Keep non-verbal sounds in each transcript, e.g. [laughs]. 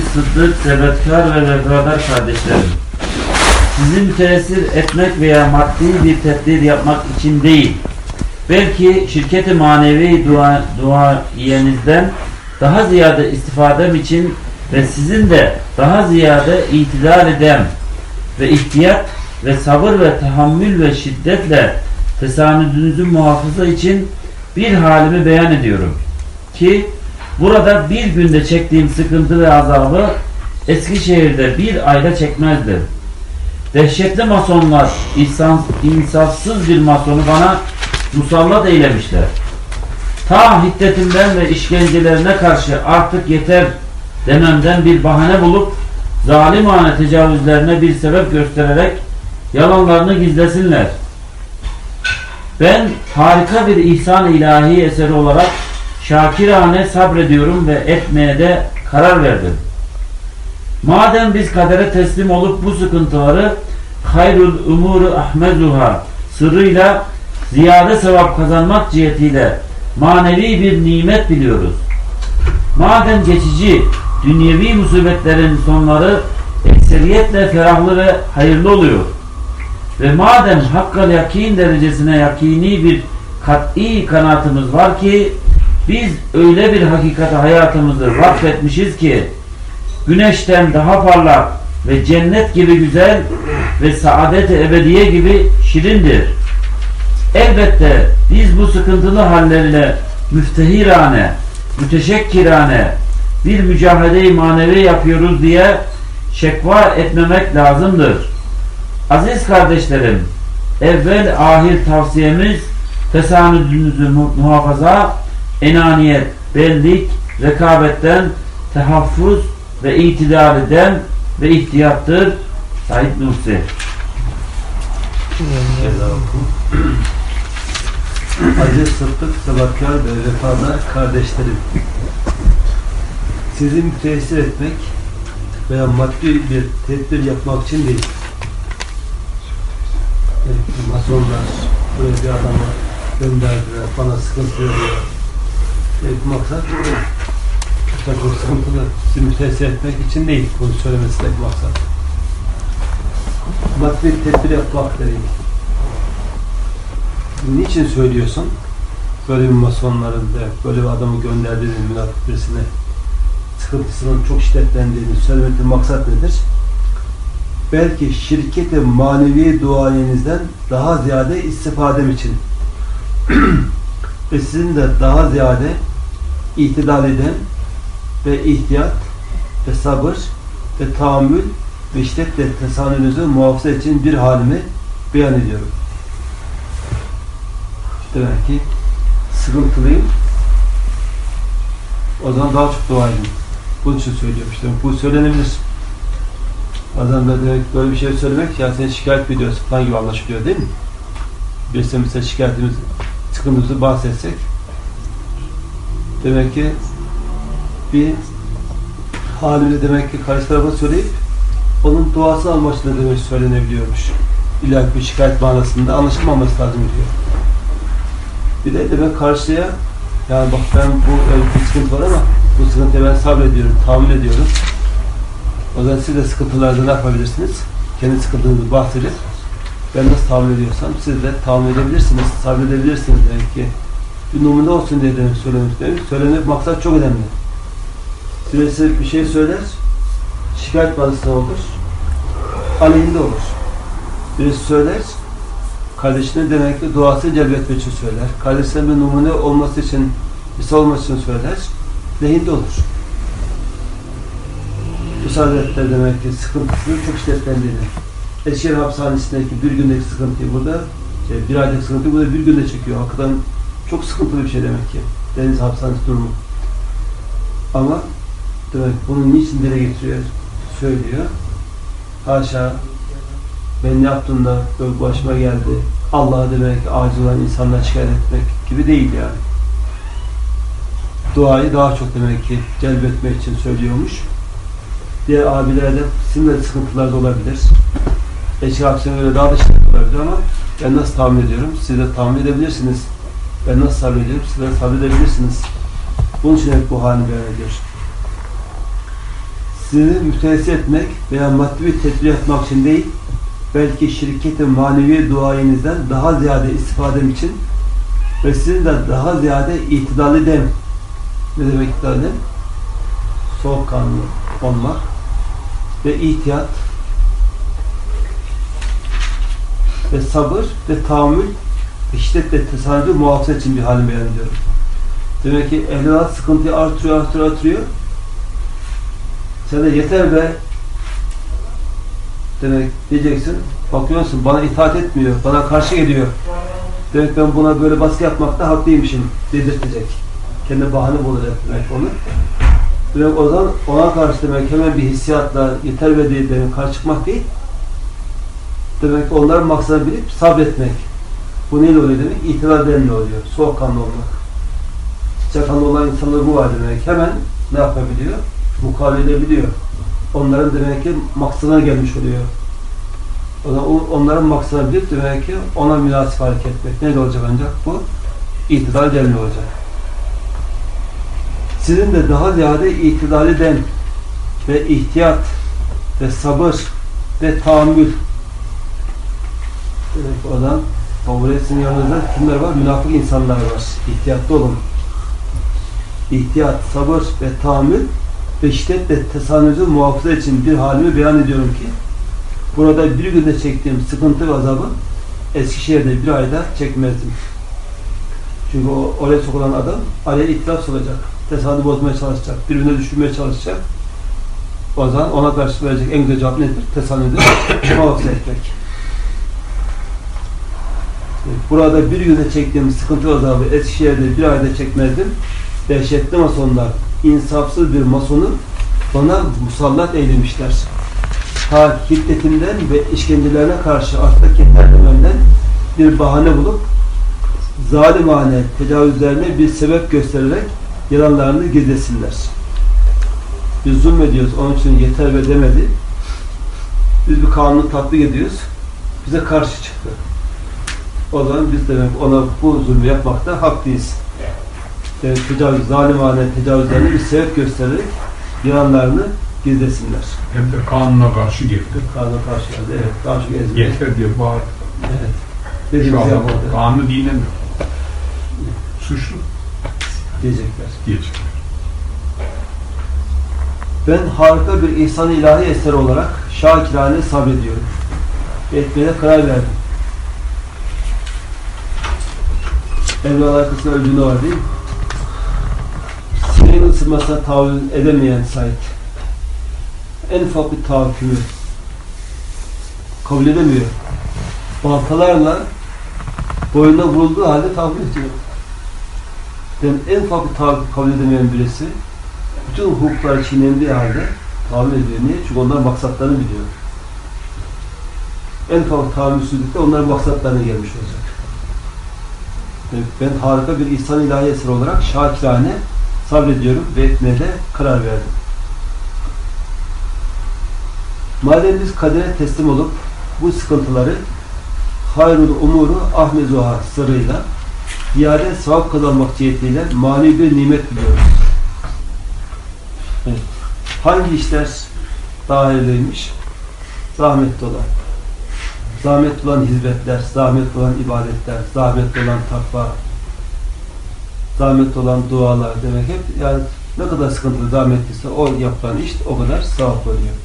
Sıddık, sebetkar ve vefadar kardeşlerim. Sizi müteessir etmek veya maddi bir tedbir yapmak için değil, belki şirketi manevi dua, duayenizden daha ziyade istifadem için ve sizin de daha ziyade itidal eden ve ihtiyat ve sabır ve tahammül ve şiddetle tesanüdünüzü muhafaza için bir halimi beyan ediyorum. Ki burada bir günde çektiğim sıkıntı ve azabı Eskişehir'de bir ayda çekmezdi. Dehşetli masonlar ihsan, insafsız bir masonu bana musallat eylemişler. Ta hiddetimden ve işkencelerine karşı artık yeter dememden bir bahane bulup zalimane tecavüzlerine bir sebep göstererek yalanlarını gizlesinler. Ben harika bir ihsan ilahi eseri olarak şakirane sabrediyorum ve etmeye de karar verdim. Madem biz kadere teslim olup bu sıkıntıları hayrul umuru ahmezuha sırrıyla ziyade sevap kazanmak cihetiyle manevi bir nimet biliyoruz. Madem geçici dünyevi musibetlerin sonları ekseriyetle ferahlı ve hayırlı oluyor. Ve madem hakkal yakin derecesine yakini bir kat'i kanaatımız var ki biz öyle bir hakikate hayatımızı vakfetmişiz ki güneşten daha parlak ve cennet gibi güzel ve saadet-i ebediye gibi şirindir. Elbette biz bu sıkıntılı hallerle müftehirane, müteşekkirane bir mücadele-i manevi yapıyoruz diye şekva etmemek lazımdır. Aziz kardeşlerim, evvel ahir tavsiyemiz tesanüdünüzü mu- muhafaza, enaniyet, bellik, rekabetten tehaffuz ve itidaliden ve ihtiyattır. Said Nursi. [clears throat] Aziz Sıddık, Sebatkar ve Vefadar kardeşlerim. Sizi müteessir etmek veya maddi bir tedbir yapmak için değil. Evet, masonlar böyle bir adamı gönderdiler, bana sıkıntı veriyor. Evet, maksat bu sıkıntılı sizi müteessir etmek için değil, bunu söylemesi de maksat. Maddi tedbir yapmak değil. Niçin söylüyorsun? Böyle bir masonların da böyle bir adamı gönderdiğini, münafık birisine sıkıntısının çok şiddetlendiğini söylemekten maksat nedir? Belki şirketi manevi duayenizden daha ziyade istifadem için [clears throat] ve sizin de daha ziyade itidal eden ve ihtiyat ve sabır ve tahammül ve şiddetle tesanünüzü muhafaza için bir halimi beyan ediyorum. Demek ki sıkıntılıyım. O zaman daha çok dua edin. Bunun için söylüyorum işte. Bu söylenebilir. Bazen demek böyle bir şey söylemek ya seni şikayet ediyorsun falan gibi anlaşılıyor değil mi? Birisi mesela şikayetimiz, sıkıntımızı bahsetsek demek ki bir halini demek ki karşı tarafa söyleyip onun duası amaçlı demek söylenebiliyormuş. İlla ki bir şikayet manasında anlaşılmaması lazım diyor. Bir de demek karşıya yani bak ben bu öyle bir sıkıntı var ama bu sıkıntıya ben sabrediyorum, tahammül ediyorum. O zaman siz de sıkıntılarda ne yapabilirsiniz? Kendi sıkıntınızı bahsedip ben nasıl tahammül ediyorsam siz de tahammül edebilirsiniz, sabredebilirsiniz demek ki. Bir numune olsun diye demek söylemek demek. Söylemek maksat çok önemli. Birisi bir şey söyler, şikayet bazısına olur, aleyhinde olur. Birisi söyler, kardeşine demek ki duası celbetmek için söyler. Kardeşine bir numune olması için, misal olması için söyler. Lehinde olur. Bu saadetler demek ki sıkıntısını çok şiddetlendiğini. Eskişehir hapishanesindeki bir gündeki sıkıntıyı burada, şey, bir aylık sıkıntıyı burada bir günde çekiyor. Hakikaten çok sıkıntılı bir şey demek ki. Deniz hapishanesi durumu. Ama demek bunun niçin dile getiriyor, söylüyor. Haşa ben ne yaptım da böyle başıma geldi. Allah'a demek aciz olan insanlara şikayet etmek gibi değil yani. Duayı daha çok demek ki celbetmek için söylüyormuş. Diğer abiler de sizin de sıkıntılar da olabilir. Eşi aksine göre daha da sıkıntı olabilir ama ben nasıl tahmin ediyorum? Siz de tahmin edebilirsiniz. Ben nasıl sabrediyorum? Siz de sabredebilirsiniz. Bunun için hep bu halini beyan ediyor. sizi müteessir etmek veya maddi bir tedbir yapmak için değil, belki şirketin manevi duayınızdan daha ziyade istifadem için ve sizin de daha ziyade itidalli dem. Ne demek itidalli dem? Soğukkanlı olmak ve ihtiyat ve sabır ve tahammül ve şiddetle tesadüfü muhafaza için bir halini beyan ediyorum. Demek ki evlat sıkıntıyı artırıyor, artırıyor, artırıyor. Sen de yeter be demek diyeceksin. Bakıyorsun bana itaat etmiyor, bana karşı geliyor. Demek ben buna böyle baskı yapmakta haklıymışım dedirtecek. Kendi bahane bulacak demek onu. Demek o zaman ona karşı demek hemen bir hissiyatla yeter ve değil demek karşı çıkmak değil. Demek ki onların maksadını bilip sabretmek. Bu neyle oluyor demek? Edenle oluyor. Soğukkanlı olmak. Sıcakkanlı olan insanlar bu var demek. Hemen ne yapabiliyor? Mukavele edebiliyor. Onların demek ki maksadına gelmiş oluyor. Onların maksadını bilip demek ki ona münasip hareket etmek. Neyle olacak ancak bu? İtidal edenle olacak. Sizin de daha ziyade itidal eden ve ihtiyat ve sabır ve tahammül demek kabul etsin yanınızda kimler var? Münafık insanlar var. İhtiyatlı olun. İhtiyat, sabır ve tahammül ve şiddetle tesanüzü muhafaza için bir halimi beyan ediyorum ki burada bir günde çektiğim sıkıntı ve azabı Eskişehir'de bir ayda çekmezdim. Çünkü o, oraya sokulan adam araya itiraf olacak. Tesadüf bozmaya çalışacak. Birbirine düşürmeye çalışacak. O zaman ona karşı verecek en güzel cevap nedir? Tesadüfü [coughs] muhafaza etmek. Burada bir günde çektiğim sıkıntı azabı Eskişehir'de bir ayda çekmezdim. Dehşetli masonlar, insafsız bir masonu bana musallat eylemişler. Ta hiddetinden ve işkencelerine karşı artık yeter dememden bir bahane bulup zalimane tecavüzlerine bir sebep göstererek yalanlarını gizlesinler. Biz zulmediyoruz, onun için yeter ve demedi. Biz bir kanunu tatbik ediyoruz, bize karşı çıktı. O zaman biz demek ona bu zulmü yapmakta haklıyız. Yani tecavüz, zalimane tecavüzlerine bir sebep göstererek yalanlarını gizlesinler. Hem de kanuna karşı girdi. Kanuna karşı geldi. Evet, karşı gezmeye. Yeter diye bağırdı. Evet. Şu Dediğimizi anda yapmadı. kanunu dinlemiyor. Suçlu Diyecekler. diyecek. Ben harika bir ihsan ilahi eseri olarak şakirane sabrediyorum. Etmeye karar verdim. Evli arkasında öldüğünde var değil mi? Sineğin ısırmasına tahammül edemeyen Said. En ufak bir tahakkümü kabul edemiyor. Baltalarla boynuna vurulduğu halde tahammül ediyor. Ben en ufak bir tahakküm kabul edemeyen birisi bütün hukuklar çiğnendiği halde tahammül ediyor. Niye? Çünkü onların maksatlarını biliyor. En ufak tahammülsüzlükte onların maksatlarına gelmiş olacak. Ben harika bir ihsan ilahi eseri olarak şakirane sabrediyorum ve etmeye de karar verdim. Madem biz kadere teslim olup bu sıkıntıları hayrul umuru ahmezuha sırrıyla iade sevap kazanmak cihetiyle mani bir nimet biliyoruz. Evet. Hangi işler daha hayırlıymış? Zahmetli olan. Zahmetli olan hizmetler, zahmetli olan ibadetler, zahmetli olan takva, zahmetli olan dualar demek hep yani ne kadar sıkıntılı, zahmetliyse o yapılan iş o kadar sevap oluyor.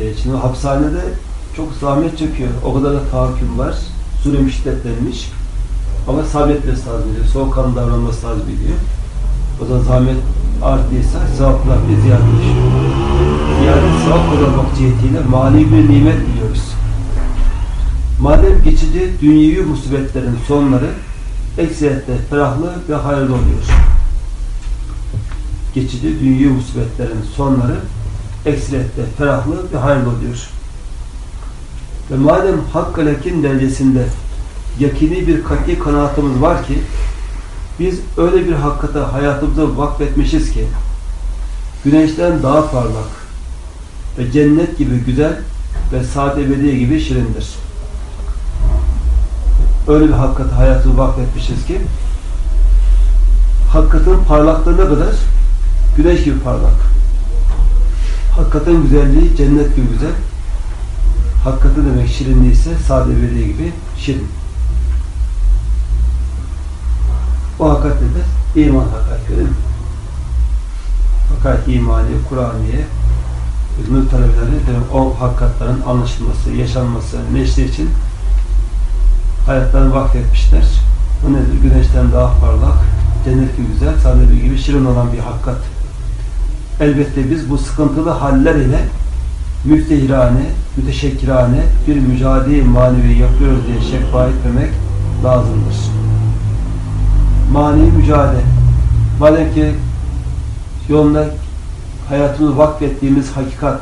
E, şimdi hapishanede çok zahmet çekiyor. O kadar da tahakküm var. Zulüm şiddetlenmiş. Ama sabretmesi lazım diyor. Soğukkanlı davranması lazım diyor. O zaman zahmet arttıysa sevaplar bir ziyade düşüyor. Ziyade sevap kazanmak cihetiyle mali bir nimet. Madem geçici dünyevi musibetlerin sonları ekseriyetle ferahlı ve hayırlı oluyor. Geçici dünyevi musibetlerin sonları ekseriyetle ferahlı ve hayırlı oluyor. Ve madem Hakkı Lekin derecesinde yakini bir kat'i kanaatımız var ki biz öyle bir hakikate hayatımızı vakfetmişiz ki güneşten daha parlak ve cennet gibi güzel ve saat gibi şirindir. Öyle bir hakikate hayatımızı vakfetmişiz ki hakikatin parlaklığı ne kadar? Güneş gibi parlak. Hakikaten güzelliği cennet gibi güzel. Hakikati demek şirinliği ise sade verdiği gibi şirin. O hakikat nedir? İman hakikati değil mi? Hakikat imani, Kur'aniye, İzmir talebeleri demek o hakikatlerin anlaşılması, yaşanması, neşri için hayatlarını vakfetmişler. Bu nedir? Güneşten daha parlak, cennet gibi güzel, sade bir gibi şirin olan bir hakikat. Elbette biz bu sıkıntılı haller ile müftehirane, müteşekkirane bir mücadele manevi yapıyoruz diye şekva etmemek lazımdır. Manevi mücadele. Madem ki yolunda hayatımızı vakfettiğimiz hakikat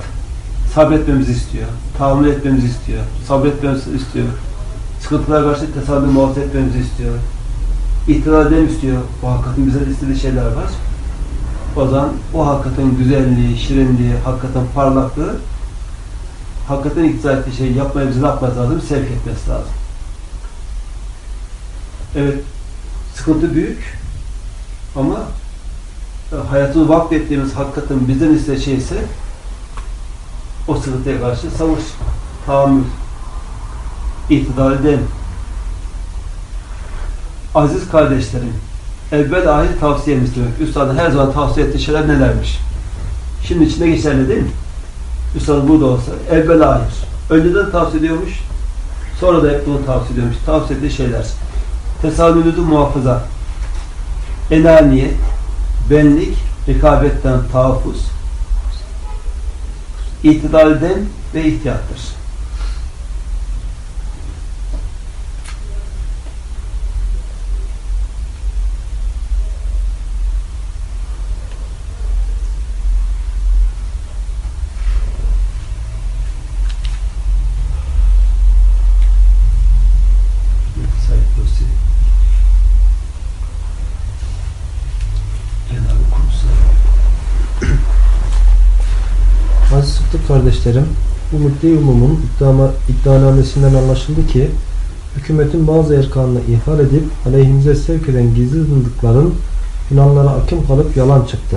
sabretmemizi istiyor, tahammül etmemizi istiyor, sabretmemizi istiyor, sıkıntılara karşı tesadüf muhafaza etmemizi istiyor, ihtidal edelim istiyor. Bu hakikatin bize istediği şeyler var. O zaman o hakikatin güzelliği, şirinliği, hakikatin parlaklığı hakikaten iktiza ettiği şeyi yapmaya bizi ne yapması lazım? Sevk etmesi lazım. Evet, sıkıntı büyük ama e, hayatımızı vakfettiğimiz hakikaten bizden istediği şey ise o sıkıntıya karşı savaş, tahammül, iktidar edelim. Aziz kardeşlerim, evvel ahir tavsiyemiz demek. Üstadın her zaman tavsiye ettiği şeyler nelermiş? Şimdi içinde geçerli değil mi? Üstad burada olsa evvel ahir. Önceden tavsiye ediyormuş, sonra da hep bunu tavsiye ediyormuş. Tavsiye ettiği şeyler. Tesadüdü muhafaza, enaniyet, benlik, rekabetten tahaffuz, itidalden ve ihtiyattır. Said Nursi. Cenab-ı Kurusu. Aziz Sıddık kardeşlerim, bu müddet umumun iddiama, iddianamesinden anlaşıldı ki, hükümetin bazı erkanını ihal edip aleyhimize sevk eden gizli zındıkların planlara akım kalıp yalan çıktı.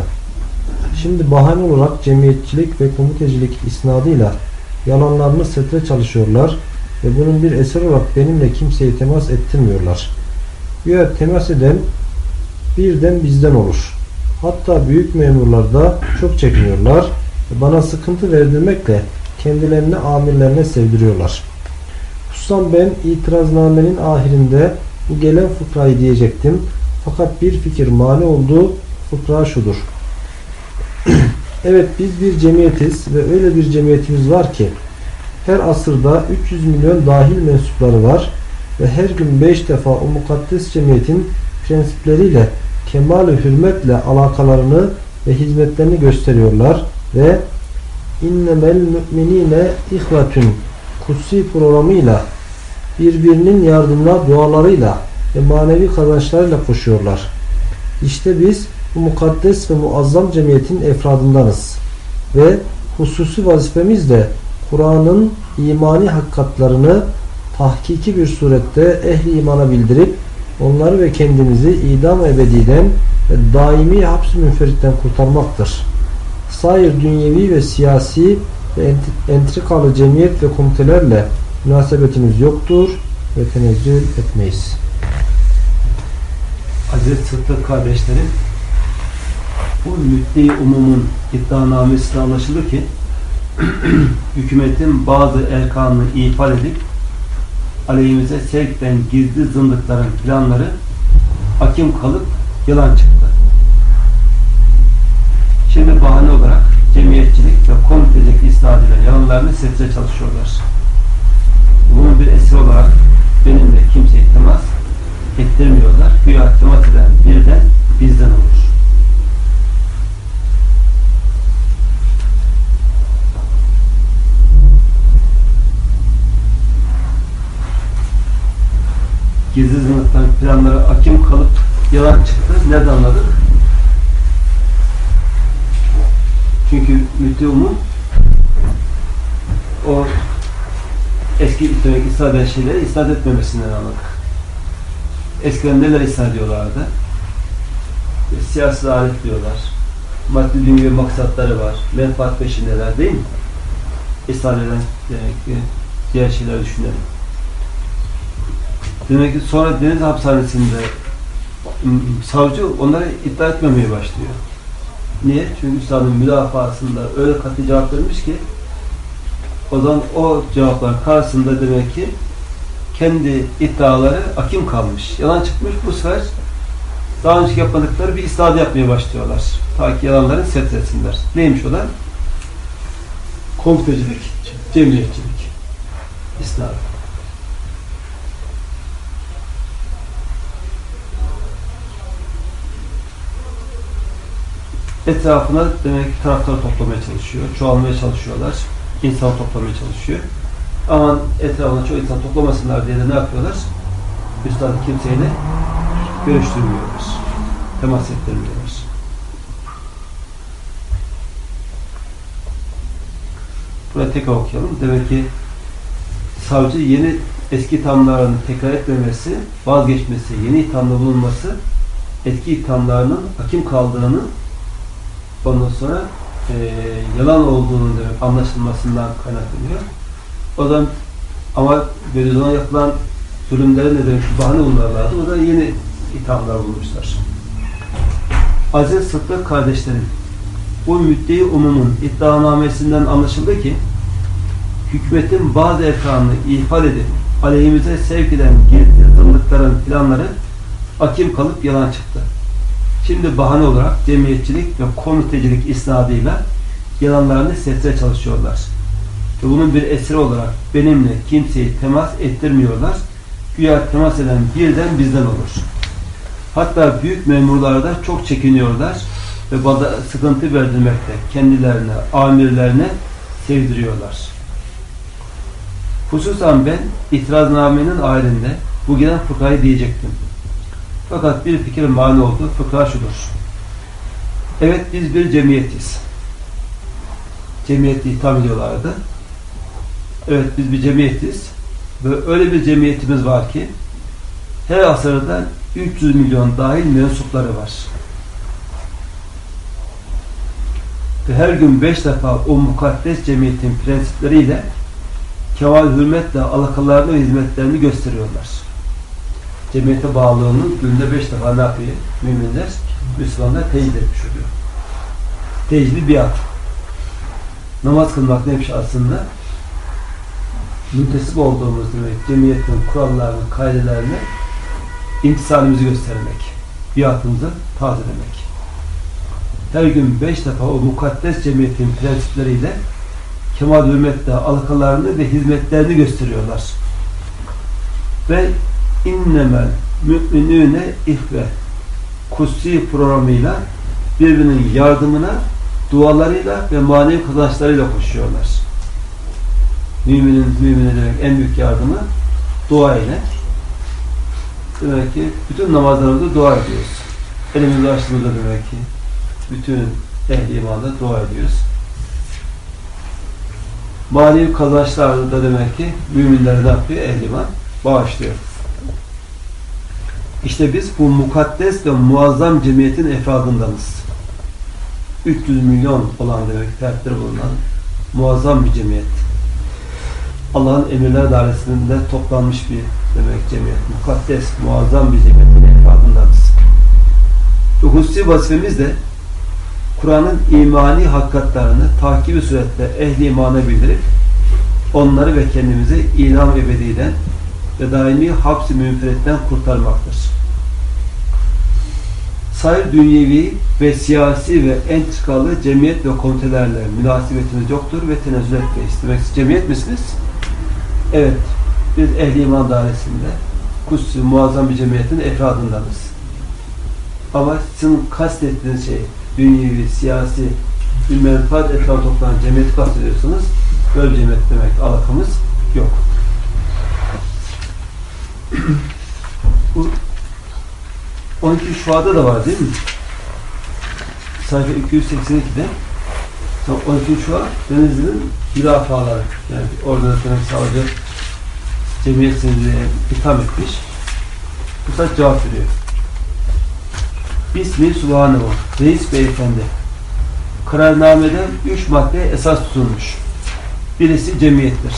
Şimdi bahane olarak cemiyetçilik ve komitecilik isnadıyla yalanlarını setre çalışıyorlar ve bunun bir eser olarak benimle kimseyi temas ettirmiyorlar. Ya temas eden birden bizden olur. Hatta büyük memurlar da çok çekiniyorlar bana sıkıntı verdirmekle kendilerini amirlerine sevdiriyorlar. Hususan ben itiraznamenin ahirinde bu gelen fıkrayı diyecektim. Fakat bir fikir mani oldu. Fıkra şudur. [clears throat] evet biz bir cemiyetiz ve öyle bir cemiyetimiz var ki her asırda 300 milyon dahil mensupları var ve her gün 5 defa o mukaddes cemiyetin prensipleriyle kemal-i hürmetle alakalarını ve hizmetlerini gösteriyorlar ve innemel müminine ihvetün kutsi programıyla birbirinin yardımına dualarıyla ve manevi kazançlarıyla koşuyorlar. İşte biz bu mukaddes ve muazzam cemiyetin efradındanız. Ve hususi vazifemiz de Kur'an'ın imani hakikatlarını tahkiki bir surette ehli imana bildirip onları ve kendimizi idam ebediden ve daimi haps-ı münferitten kurtarmaktır. Sair dünyevi ve siyasi ve ent- entrikalı cemiyet ve komitelerle münasebetimiz yoktur ve tenezzül etmeyiz. Aziz Sıddık kardeşlerim, bu müddi umumun iddianamesine anlaşıldı ki [clears throat] hükümetin bazı erkanını ifade edip aleyhimize sevkten gizli zındıkların planları hakim kalıp yalan çıktı. Şimdi bahane olarak cemiyetçilik ve komitecilik isnadıyla yalanlarını setre çalışıyorlar. Bunun bir esir olarak benimle kimse temas ettirmiyorlar. Güya temas eden birden bizden olur. Gizli zındıktan planları akim kalıp yalan çıktı. Nereden anladık? Çünkü müddeumum o eski isnat eden şeyleri isnat etmemesinden anladık. Eskiden neler isnat ediyorlardı? E, Siyasi alet diyorlar. maddi dünyevi maksatları var. Menfaat peşindeler değil mi? İsrail'den demek ki diğer şeyler düşünelim. Demek ki sonra deniz hapishanesinde savcı onları iddia etmemeye başlıyor. Niye? Çünkü üstadın müdafaasında öyle katı cevap vermiş ki o zaman o cevaplar karşısında demek ki kendi iddiaları akim kalmış. Yalan çıkmış bu sefer daha önce yapmadıkları bir isnat yapmaya başlıyorlar. Ta ki yalanların setretsinler. Neymiş o da? Komitecilik, cemiyetçilik. İsnat. Etrafına demek ki taraftarı toplamaya çalışıyor, çoğalmaya çalışıyorlar, insan toplamaya çalışıyor. Aman etrafına çok insan toplamasınlar diye de ne yapıyorlar? Üstad kimseyle görüştürmüyorlar. Temas ettirmiyorlar. Buraya tekrar okuyalım. Demek ki savcı yeni eski ithamlarını tekrar etmemesi, vazgeçmesi, yeni ithamda bulunması eski ithamlarının hakim kaldığını ondan sonra eee, yalan olduğunu demek anlaşılmasından kaynaklanıyor. O zaman ama böyle zaman yapılan zulümlere ne demek bahane bulunurlardı. O da yeni ithamlar bulmuşlar. Aziz Sıddık kardeşlerim, bu müddei umumun iddianamesinden anlaşıldı ki hükümetin bazı erkanını ihfal edip aleyhimize sevk eden gizli planları akim kalıp yalan çıktı. Şimdi bahane olarak cemiyetçilik ve komitecilik isnadıyla yalanlarını sesle çalışıyorlar. Ve bunun bir eseri olarak benimle kimseyi temas ettirmiyorlar. Güya temas eden birden bizden olur. Hatta büyük memurlarda çok çekiniyorlar ve bana sıkıntı verdirmekte kendilerine, amirlerine sevdiriyorlar. Hususan ben itiraznamenin halinde bu gelen fıkrayı diyecektim. Fakat bir fikir mani oldu. Fıkra şudur. Evet biz bir cemiyetiz. Cemiyeti itham ediyorlardı. Evet biz bir cemiyetiz. Ve öyle bir cemiyetimiz var ki her asırda 300 milyon dahil mensupları var. Ve her gün 5 defa o mukaddes cemiyetin prensipleriyle kemal hürmetle alakalarını ve hizmetlerini gösteriyorlar. Cemiyete bağlılığını günde 5 defa ne yapıyor? Müminler, Müslümanlar teyit etmiş oluyor. Teyitli biat. Namaz kılmak neymiş aslında? müntesip olduğumuz demek, cemiyetin kurallarını, kaidelerini imtisalimizi göstermek, biatımızı tazelemek. Her gün beş defa o mukaddes cemiyetin prensipleriyle kemal hürmetle alakalarını ve hizmetlerini gösteriyorlar. Ve innemel müminüne ihve kutsi programıyla birbirinin yardımına dualarıyla ve manevi kazançlarıyla koşuyorlar. Müminin mümine demek en büyük yardımı dua ile. Demek ki bütün namazlarımızda dua ediyoruz. Elimizi açtığımızda demek ki bütün ehli imanda dua ediyoruz. Manevi kazançlarda demek ki müminlere ne yapıyor? Ehli iman bağışlıyor. İşte biz bu mukaddes ve muazzam cemiyetin efradındanız. 300 milyon olan demek fertleri bulunan muazzam bir cemiyet. Allah'ın emirler dairesinde toplanmış bir demek cemiyet. Mukaddes, muazzam bir cemiyetin efradındanız. Ve hususi vazifemiz de Kur'an'ın imani hakikatlarını takibi suretle ehli imana bildirip onları ve kendimizi ilam ebediden ve daimi hapsi münferetten kurtarmaktır. Sayır dünyevi ve siyasi ve entrikalı cemiyet ve komitelerle münasebetimiz yoktur ve tenezzül etmeyiz. Demek cemiyet misiniz? Evet. Biz ehli iman dairesinde kutsi, muazzam bir cemiyetin efradındanız. Ama sizin kastettiğiniz şey dünyevi, siyasi bir menfaat etrafı toplanan cemiyeti kastediyorsanız böyle cemiyet demek alakamız yok. Bu 12 Şua'da da var değil mi? Sayfa 282'de 12 Şua Denizli'nin müdafaları. Yani orada demek savcı cemiyetini itham etmiş. Saat cevap veriyor. Bismi Subhanehu. Reis beyefendi. kararnamede üç madde esas tutulmuş. Birisi cemiyettir.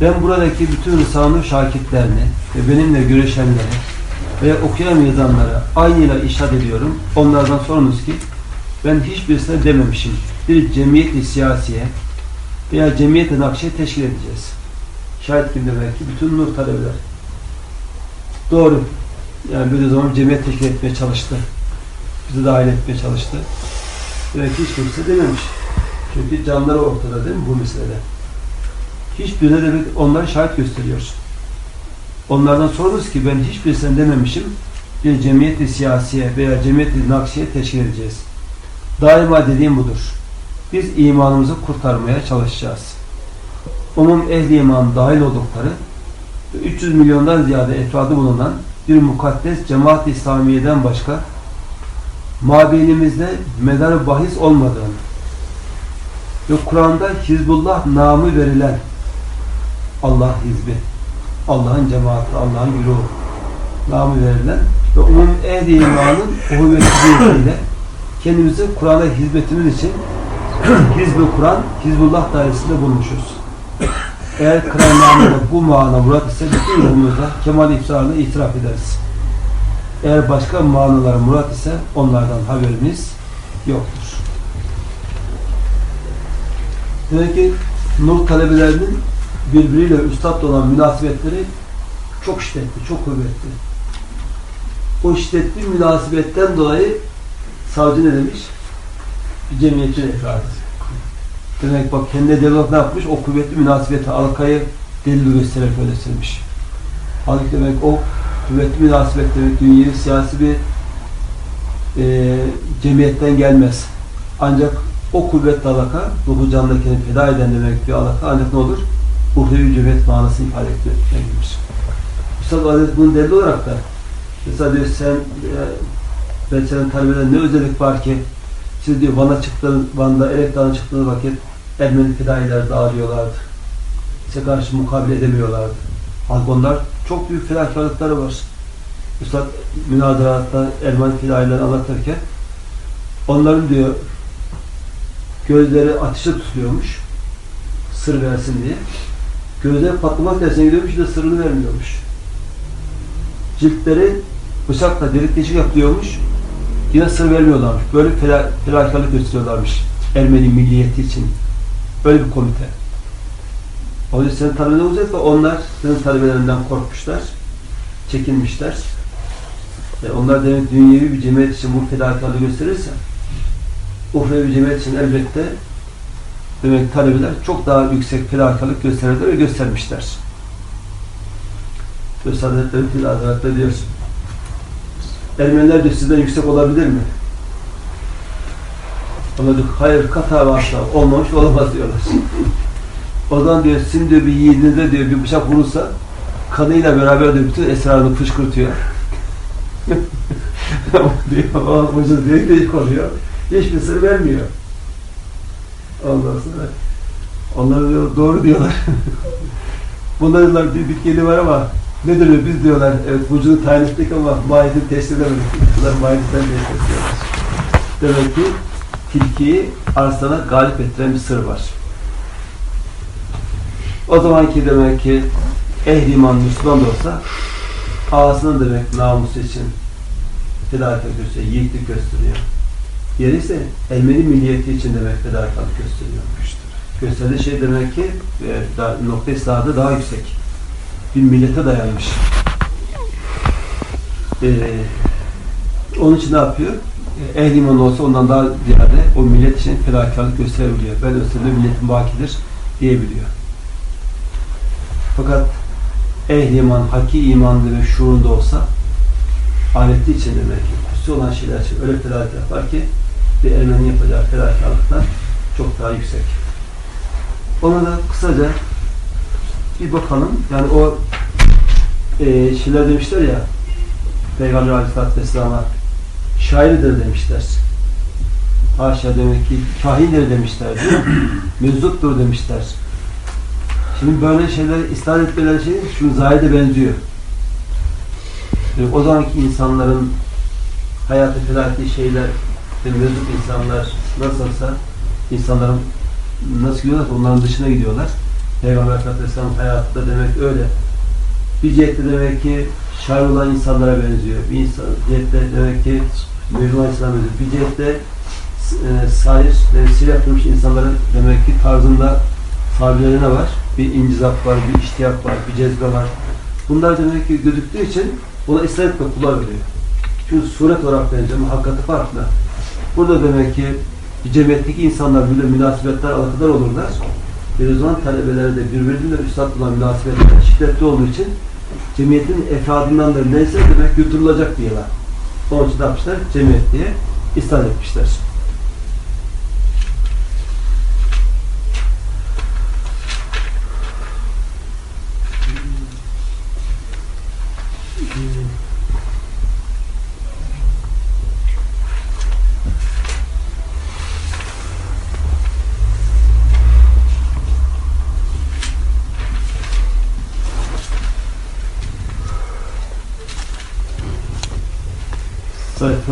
Ben buradaki bütün Rısanur şakitlerini ve benimle görüşenleri ve okuyan yazanlara aynıyla işaret ediyorum. Onlardan sorunuz ki ben hiçbirisine dememişim. Bir cemiyet-i siyasiye veya cemiyet-i teşkil edeceğiz. Şahit kim demek ki? Bütün nur talebeler. Doğru. Yani böyle zaman cemiyet teşkil etmeye çalıştı. Bizi dahil etmeye çalıştı. Demek ki hiç kimse dememiş. Çünkü canları ortada değil mi bu meselede? Hiçbirine demek onları şahit gösteriyor. Onlardan sorunuz ki ben hiçbirisine dememişim. Bir cemiyet-i siyasiye veya cemiyet-i nakşiye teşkil edeceğiz. Daima dediğim budur. Biz imanımızı kurtarmaya çalışacağız. Umum ehli iman dahil oldukları ve 300 milyondan ziyade efradı bulunan bir mukaddes cemaat-i İslamiye'den başka mabeyinimizde medar bahis olmadığını ve Kur'an'da Hizbullah namı verilen Allah hizbi, Allah'ın cemaati, Allah'ın güruhu namı verilen ve umum ehli imanın kuvvetliğiyle kendimizi Kur'an'a hizmetimiz için [clears throat] Hizb-i Kur'an, Hizbullah dairesinde bulmuşuz. Eğer Kur'an-ı bu mana murat ise bütün yolumuzda kemal ifsarını itiraf ederiz. Eğer başka manalar murat ise onlardan haberimiz yoktur. Demek ki nur talebelerinin birbiriyle üstadla olan münasebetleri çok şiddetli, çok kuvvetli. O şiddetli münasebetten dolayı savcı ne demiş? Bir cemiyeti Demek bak kendi devlet ne yapmış? O kuvvetli münasebeti halkayı delil göstererek öyle silmiş. Halbuki demek o kuvvetli münasebet demek dünyevi siyasi bir e, cemiyetten gelmez. Ancak o kuvvetli alaka ruhu canındakini feda eden demek bir alaka ancak ne olur? Uhrevi cemiyet manasını ifade etmektedir. Üstad Hazretleri bunun delili olarak da mesela diyor sen e, ben senin talebeden ne özellik var ki siz diyor Van'a çıktığınız, Van'da Erekdağ'a çıktığınız vakit Ermeni fedailer dağılıyorlardı. Size karşı mukabele edemiyorlardı. Halbuki onlar çok büyük fedakarlıkları var. Üstad münazaratta Ermeni fedailerini anlatırken onların diyor gözleri ateşe tutuluyormuş sır versin diye. Gözleri patlamak dersine gidiyormuş da sırrını vermiyormuş. Ciltleri bıçakla delik deşik yapıyormuş. Yine sır vermiyorlarmış. Böyle fela- fedakarlık gösteriyorlarmış. Ermeni milliyeti için. Böyle bir komite. O yüzden senin talebeden uzak ve onlar senin talebelerinden korkmuşlar. Çekinmişler. E onlar demek dünyevi bir cemiyet için bu fedakarlığı gösterirse uhrevi cemiyet için elbette demek talebeler çok daha yüksek fedakarlık gösterirler ve göstermişler. Göz Hazretleri Fil Hazretleri diyorsun. Ermeniler diyor sizden yüksek olabilir mi? Ama diyor hayır kata ve asla olmamış olamaz diyorlar. o zaman diyor sizin diyor bir yiğidinize diyor bir bıçak vurursa kanıyla beraber diyor bütün esrarını fışkırtıyor. [laughs] diyor o hoca diyor değişik oluyor. Hiçbir sır vermiyor. Ondan sonra onlar diyor, doğru diyorlar. [laughs] Bunlar diyorlar bir bitkili var ama ne diyor biz diyorlar evet vücudu tayin ettik ama mahiyeti test edemedik. Bunlar mahiyetten test ediyorlar. Demek ki tilkiyi arslana galip ettiren bir sır var. O zamanki demek ki ehli iman Müslüman da olsa ağasının demek namusu için fedakarlık gösteriyor, yiğitlik gösteriyor. Diğeri ise Ermeni milliyeti için demek fedakarlık gösteriyor. Gösterdiği şey demek ki e, daha, nokta islahı daha yüksek. Bir millete dayanmış. Ee, onun için ne yapıyor? E, Ehli iman olsa ondan daha ziyade o millet için fedakarlık gösterebiliyor. Ben ölsem de milletin bakidir diyebiliyor. Fakat ehli iman, hakiki iman demek şuurunda olsa aleti için demek ki kutsu olan şeyler için öyle fedakarlık yapar ki bir Ermeni yapacağı fedakarlıktan çok daha yüksek. Ona da kısaca bir bakalım. Yani o e, şeyler demişler ya Peygamber Aleyhisselatü Vesselam'a şairdir demişler. Haşa demek ki kahindir demişler. [clears throat] Mevzuttur demişler. Şimdi böyle şeyler ısrar etmeleri şey şu zahide benziyor. Yani o zamanki insanların hayatı feda ettiği şeyler mevcut insanlar nasılsa insanların nasıl gidiyorlar onların dışına gidiyorlar. Peygamber Aleyhisselam hayatında demek öyle. Bir cihette demek ki şair olan insanlara benziyor. Bir insan cihette demek ki Mevlana İslam benziyor. Bir cihette e, sair, temsil yapılmış insanların demek ki tarzında tabirlerine var. Bir incizap var, bir iştiyak var, bir cezbe var. Bunlar demek ki gözüktüğü için ona İslam etme kula veriyor. Çünkü suret olarak benziyor ama hakikati farklı. Burada demek ki cemiyetteki insanlar böyle münasebetler alakadar olurlar. Bir o zaman talebeleri de birbiriyle üstad olan münasebetler şiddetli olduğu için cemiyetin efradından da neyse demek götürülecek diyorlar. Onun için ne yapmışlar? Cemiyet diye istan etmişler.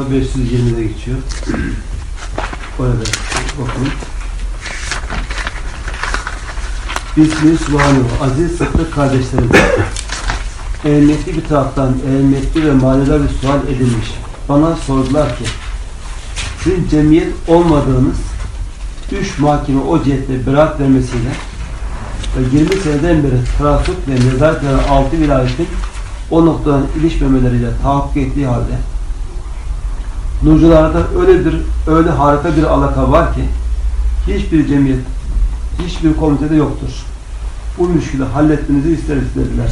Sayfa 520'de geçiyor. Orada okun. Bismillah Subhanahu Aziz Sıddık kardeşlerim. Ehemmiyetli bir taraftan ehemmiyetli ve bir sual edilmiş. Bana sordular ki sizin cemiyet olmadığınız üç mahkeme o cihette beraat vermesiyle ve 20 seneden beri tarafut ve nezaret veren altı vilayetin o noktadan ilişmemeleriyle tahakkuk ettiği halde Nurcularda öyle bir öyle harika bir alaka var ki hiçbir cemiyet, hiçbir komitede yoktur. Bu müşkülü halletmenizi isteriz dediler.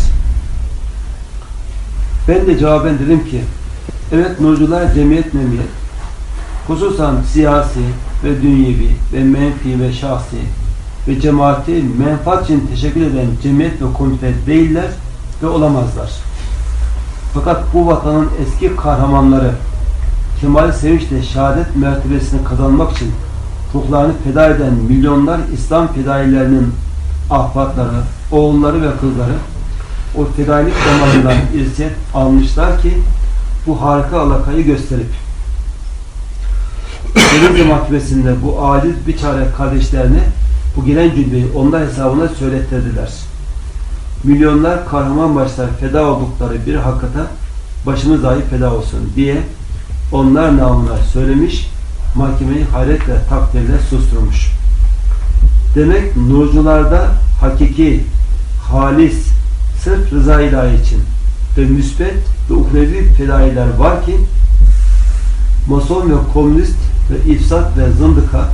Ben de cevaben dedim ki evet Nurcular cemiyet memiyet hususan siyasi ve dünyevi ve menfi ve şahsi ve cemaati menfaat için teşekkür eden cemiyet ve komite değiller ve olamazlar. Fakat bu vatanın eski kahramanları kemal sevinçle şehadet mertebesini kazanmak için ruhlarını feda eden milyonlar İslam fedailerinin ahbatları, oğulları ve kızları o fedailik damarından irsiyet [coughs] almışlar ki bu harika alakayı gösterip Denizli Mahkemesi'nde bu aciz bir çare kardeşlerine bu gelen cümleyi onlar hesabına söylettirdiler. Milyonlar kahraman başlar feda oldukları bir hakikata başımız dahi feda olsun diye onlar namına söylemiş, mahkemeyi hayret ve takdirle susturmuş. Demek nurcularda hakiki, halis, sırf rıza ilahi için ve müsbet ve ukrevi fedailer var ki mason ve komünist ve ifsat ve zındıka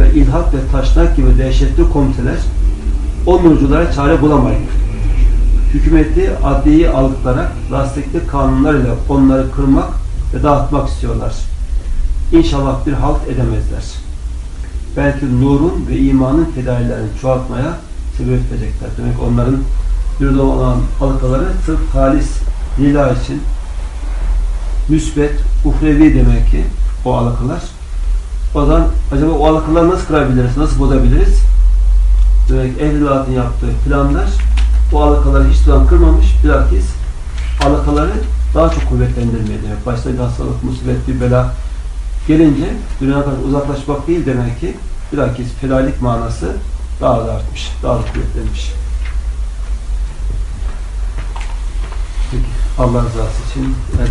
ve ilhat ve taşnak gibi dehşetli komiteler o nurculara çare bulamayıp hükümeti adliyi aldıklara lastikli kanunlar ile onları kırmak ve dağıtmak istiyorlar. İnşallah bir halt edemezler. Belki nurun ve imanın fedailerini çoğaltmaya sebep edecekler. Demek onların de olan halkaları sırf halis lila için müsbet, uhrevi demek ki o alakalar. O zaman acaba o alakaları nasıl kırabiliriz, nasıl bozabiliriz? Demek ehl yaptığı planlar o alakaları hiç zaman kırmamış, bilakis alakaları daha çok kuvvetlendirmeye demek. Başta bir hastalık, musibet, bir bela gelince dünyadan uzaklaşmak değil demek ki bilakis fedailik manası daha da artmış, daha da kuvvetlenmiş. Peki, Allah rızası için el